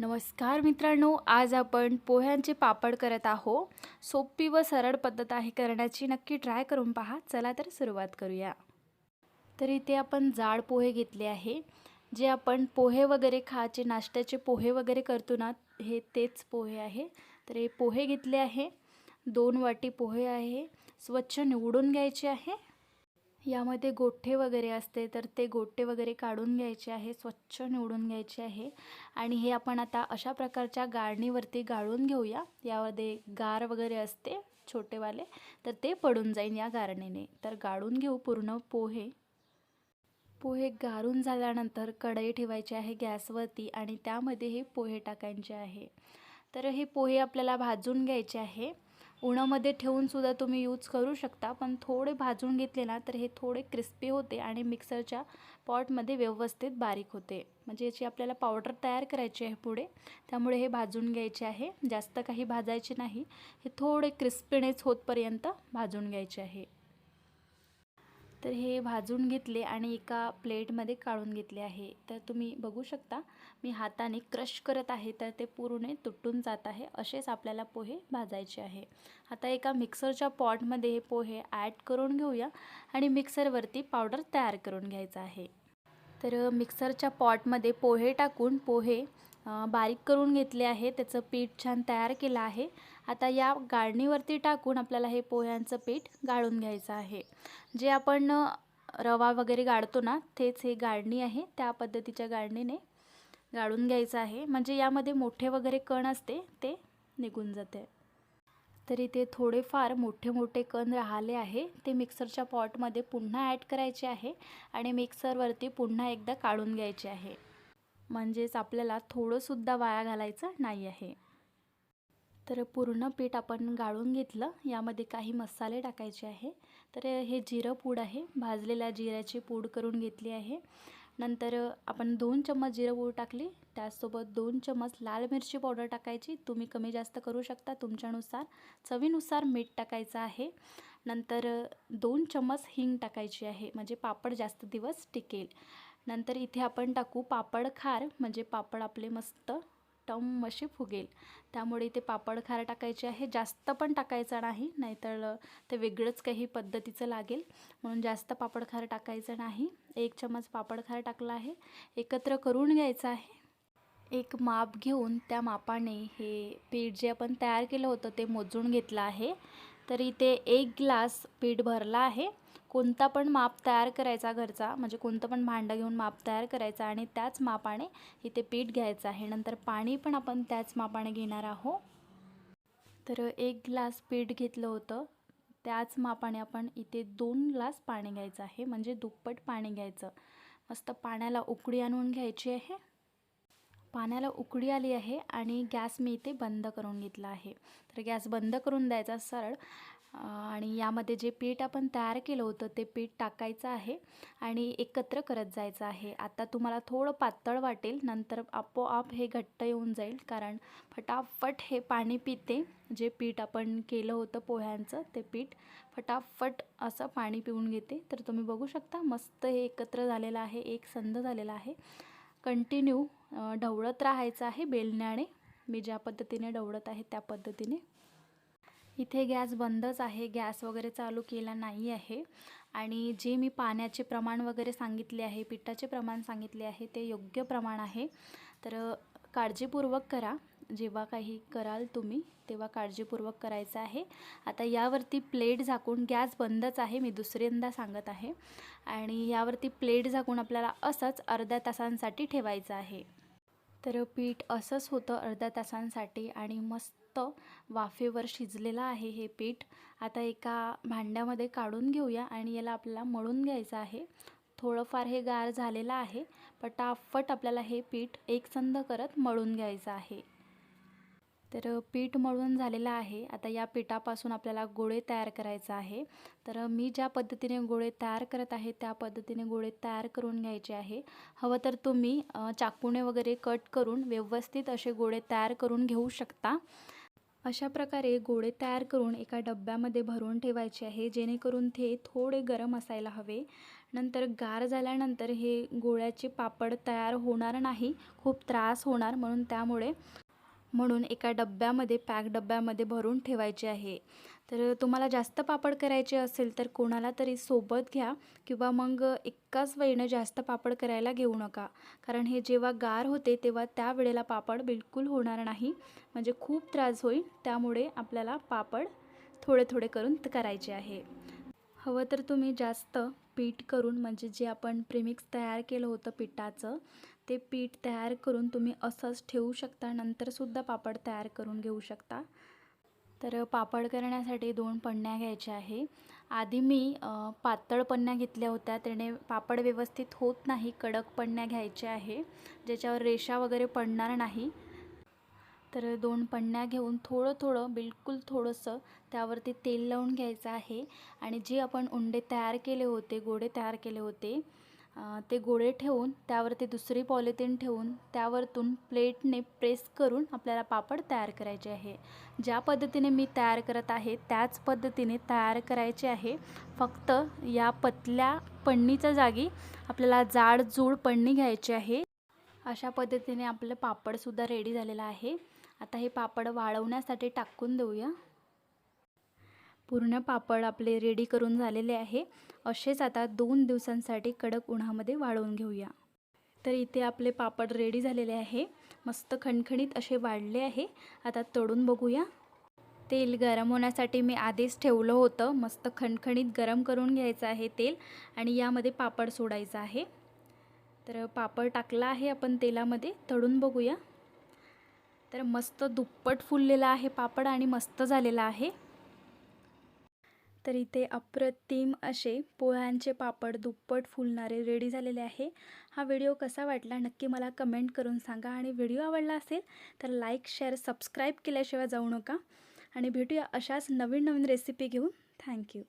नमस्कार मित्रांनो आज आपण पोह्यांचे पापड करत आहो सोपी व सरळ पद्धत आहे करण्याची. नक्की ट्राय करून पहा. चला तर सुरुवात करूया. तर इथे आपण जाड पोहे घेतले आहे. जे आपण पोहे वगैरे खायचे नाश्त्याचे पोहे वगैरे करतो ना हे तेच पोहे आहे. तर हे पोहे घेतले आहे. दोन वाटी पोहे आहे. स्वच्छ निवडून घ्यायचे आहे. यामध्ये गोठे वगैरे असते तर ते गोठे वगैरे काढून घ्यायचे आहे स्वच्छ निवडून घ्यायचे आहे. आणि हे आपण आता अशा प्रकारच्या गाळणीवरती गाळून घेऊया. यामध्ये गार वगैरे असते छोटेवाले तर ते पडून जाईन या गारणीने. तर गाळून घेऊ पूर्ण पोहे. पोहे गारून झाल्यानंतर कढई ठेवायची आहे गॅसवरती आणि त्यामध्ये हे पोहे टाकायचे आहे. तर हे पोहे आपल्याला भाजून घ्यायचे आहे. उन्हामध्ये ठेवूनसुद्धा तुम्ही यूज करू शकता. पण थोडे भाजून घेतले ना तर हे थोडे क्रिस्पी होते आणि मिक्सरच्या पॉटमध्ये व्यवस्थित बारीक होते. म्हणजे याची आपल्याला पावडर तयार करायची आहे पुढे. त्यामुळे हे भाजून घ्यायचे आहे. जास्त काही भाजायचे नाही. हे थोडे क्रिस्पीनेच होतपर्यंत भाजून घ्यायचे आहे. तर हे भाजून घेतले आणि एका प्लेटमध्ये काढून घेतले आहे. तर तुम्ही बघू शकता मी हाताने क्रश करत आहे तर ते पूर्ण तुटून जात आहे. असेच आपल्याला पोहे भाजायचे आहे. आता एका मिक्सरच्या पॉटमध्ये हे पोहे ॲड करून घेऊया आणि मिक्सरवरती पावडर तयार करून घ्यायचं आहे. तर मिक्सरच्या पॉटमध्ये पोहे टाकून पोहे बारीक करून घेतले आहे. त्याचं पीठ छान तयार केलं आहे. आता या गाळणीवरती टाकून आपल्याला हे पोह्यांचं पीठ गाळून घ्यायचं आहे. जे आपण रवा वगैरे गाळतो ना तेच हे गाळणी आहे. त्या पद्धतीच्या गाळणीने गाळून घ्यायचं आहे. म्हणजे यामध्ये मोठे वगैरे कण असते ते निघून जाते. तरी ते थोडेफार मोठे मोठे कण राहिले आहे. ते मिक्सरच्या पॉटमध्ये पुन्हा ॲड करायचे आहे आणि मिक्सरवरती पुन्हा एकदा काढून घ्यायचे आहे. म्हणजेच आपल्याला थोडंसुद्धा वाया घालायचं नाही आहे. तर पूर्ण पीठ आपण गाळून घेतलं. यामध्ये काही मसाले टाकायचे आहे. तर हे जिरं पूड आहे. भाजलेल्या जिऱ्याची पूड करून घेतली आहे. नंतर आपण दोन चम्मच जिरं पूड टाकली. त्याचसोबत दोन चम्मच लाल मिरची पावडर टाकायची. तुम्ही कमी जास्त करू शकता. तुमच्यानुसार चवीनुसार मीठ टाकायचं आहे. नंतर दोन चम्मच हिंग टाकायची आहे. म्हणजे पापड जास्त दिवस टिकेल. नंतर इथे आपण टाकू पापड खार म्हणजे पापड आपले मस्त टम असे फुगेल. त्यामुळे इथे पापड खार टाकायचे आहे. जास्त पण टाकायचं नाही नाहीतर ते वेगळंच काही पद्धतीचं लागेल. म्हणून जास्त पापड खार टाकायचं नाही. एक चमच पापड खार टाकला आहे. एकत्र करून घ्यायचं आहे. एक माप घेऊन त्या मापाने हे पीठ जे आपण तयार केलं होतं ते मोजून घेतलं आहे. तर इथे एक ग्लास पीठ भरला आहे. कोणता पण माप तयार करायचा घरचा म्हणजे कोणतं पण भांडं घेऊन माप तयार करायचा आणि त्याच मापाने इथे पीठ घ्यायचं आहे. नंतर पाणी पण आपण त्याच मापाने घेणार आहोत. तर एक ग्लास पीठ घेतलं होतं. त्याच मापाने आपण इथे दोन ग्लास पाणी घ्यायचं आहे. म्हणजे दुप्पट पाणी घ्यायचं. मस्त पाण्याला उकळी आणून घ्यायची आहे. पाण्याला उकडी आली आहे आणि गॅस मी इथे बंद करून घेतला आहे. तर गॅस बंद करून द्यायचा सरळ आणि यामध्ये जे पीठ आपण तयार केलं होतं ते पीठ टाकायचं आहे आणि एकत्र करत जायचं आहे. आता तुम्हाला थोडं पातळ वाटेल नंतर आपोआप हे घट्ट येऊन जाईल कारण फटाफट हे पाणी पिते. जे पीठ आपण केलं होतं पोह्यांचं ते पीठ फटाफट असं पाणी पिऊन घेते. तर तुम्ही बघू शकता मस्त हे एकत्र झालेलं आहे एक संद झालेला आहे. कंटिन्यू ढवळत राहायचं आहे बेलण्याने. मी ज्या पद्धतीने ढवळत आहे त्या पद्धतीने. इथे गॅस बंदच आहे. गॅस वगैरे चालू केला नाही आहे. आणि जे मी पाण्याचे प्रमाण वगैरे सांगितले आहे पिठाचे प्रमाण सांगितले आहे ते योग्य प्रमाण आहे. तर काळजीपूर्वक करा. जेव्हा काही कराल तुम्ही तेव्हा काळजीपूर्वक करायचं आहे. आता यावरती प्लेट झाकून गॅस बंदच आहे मी दुसऱ्यांदा सांगत आहे. आणि यावरती प्लेट झाकून आपल्याला असंच अर्ध्या तासांसाठी ठेवायचं आहे. तर पीठ असंच होतं अर्ध्या तासांसाठी आणि मस्त वाफेवर शिजलेलं आहे हे पीठ. आता एका भांड्यामध्ये काढून घेऊया आणि याला आपल्याला मळून घ्यायचं आहे. थोडंफार हे गार झालेलं आहे पटाफट आपल्याला हे पीठ एकसंध करत मळून घ्यायचं आहे. तर पीठ मळून झालेलं आहे. आता या पिठापासून आपल्याला गोळे तयार करायचा आहे. तर मी ज्या पद्धतीने गोळे तयार करत आहे त्या पद्धतीने गोळे तयार करून घ्यायचे आहे. हवं तर तुम्ही चाकूने वगैरे कट करून व्यवस्थित असे गोळे तयार करून घेऊ शकता. अशा प्रकारे गोळे तयार करून एका डब्यामध्ये भरून ठेवायचे आहे जेणेकरून ते थोडे गरम असायला हवे. नंतर गार झाल्यानंतर हे गोळ्याचे पापड तयार होणार नाही खूप त्रास होणार म्हणून त्यामुळे म्हणून एका डब्यामध्ये पॅक डब्यामध्ये भरून ठेवायचे आहे. तर तुम्हाला जास्त पापड करायचे असेल तर कोणाला तरी सोबत घ्या किंवा मग एकाच वेळेनं जास्त पापड करायला घेऊ नका. कारण हे जेव्हा गार होते तेव्हा त्या वेळेला पापड बिलकुल होणार नाही. म्हणजे खूप त्रास होईल. त्यामुळे आपल्याला पापड थोडे थोडे करून करायचे आहे. हवं तर तुम्ही जास्त पीठ करून म्हणजे जे आपण प्रिमिक्स तयार केलं होतं पिठाचं ते पीठ तयार करून तुम्ही असंच ठेवू शकता. नंतरसुद्धा पापड तयार करून घेऊ शकता. तर पापड करण्यासाठी दोन पन्न्या घ्यायच्या आहे. आधी मी पातळ पन्न्या घेतल्या होत्या. त्याने पापड व्यवस्थित होत नाही. कडक पन्न्या घ्यायच्या आहे. ज्याच्यावर रेषा वगैरे पडणार नाही. तर दोन पन्न्या घेऊन थोडं थोडं बिलकुल थोडंसं त्यावरती तेल लावून घ्यायचं आहे. आणि जे आपण उंडे तयार केले होते गोडे तयार केले होते ते गोळे ठेवून त्यावरती दुसरी पॉलिथिन ठेवून त्यावरतून प्लेटने प्रेस करून आपल्याला पापड तयार करायचे आहे. ज्या पद्धतीने मी तयार करत आहे त्याच पद्धतीने तयार करायचे आहे. फक्त या पतल्या पन्नीच्या जागी आपल्याला जाड जूड पन्नी घ्यायची आहे. अशा पद्धतीने आपलं पापडसुद्धा रेडी झालेलं आहे. आता हे पापड वाळवण्यासाठी टाकून देऊया. पूर्ण पापड आपले रेडी करून झालेले आहे. असेच आता दोन दिवसांसाठी कडक उन्हामध्ये वाळवून घेऊया. तर इथे आपले पापड रेडी झालेले आहे. मस्त खणखणीत असे वाढले आहे. आता तळून बघूया. तेल गरम होण्यासाठी मी आधीच ठेवलं होतं. मस्त खणखणीत गरम करून घ्यायचं आहे तेल आणि यामध्ये पापड सोडायचं आहे. तर पापड टाकला आहे आपण तेलामध्ये तळून बघूया. तर मस्त दुप्पट फुललेला आहे पापड आणि मस्त झालेला आहे. तर इथे अप्रतिम असे पोह्यांचे पापड दुप्पट फुलणारे रेडी झालेले आहे. हा व्हिडिओ कसा वाटला नक्की मला कमेंट करून सांगा आणि व्हिडिओ आवडला असेल तर लाईक शेअर सबस्क्राईब केल्याशिवाय जाऊ नका. आणि भेटूया अशाच नवीन नवीन रेसिपी घेऊन. थँक्यू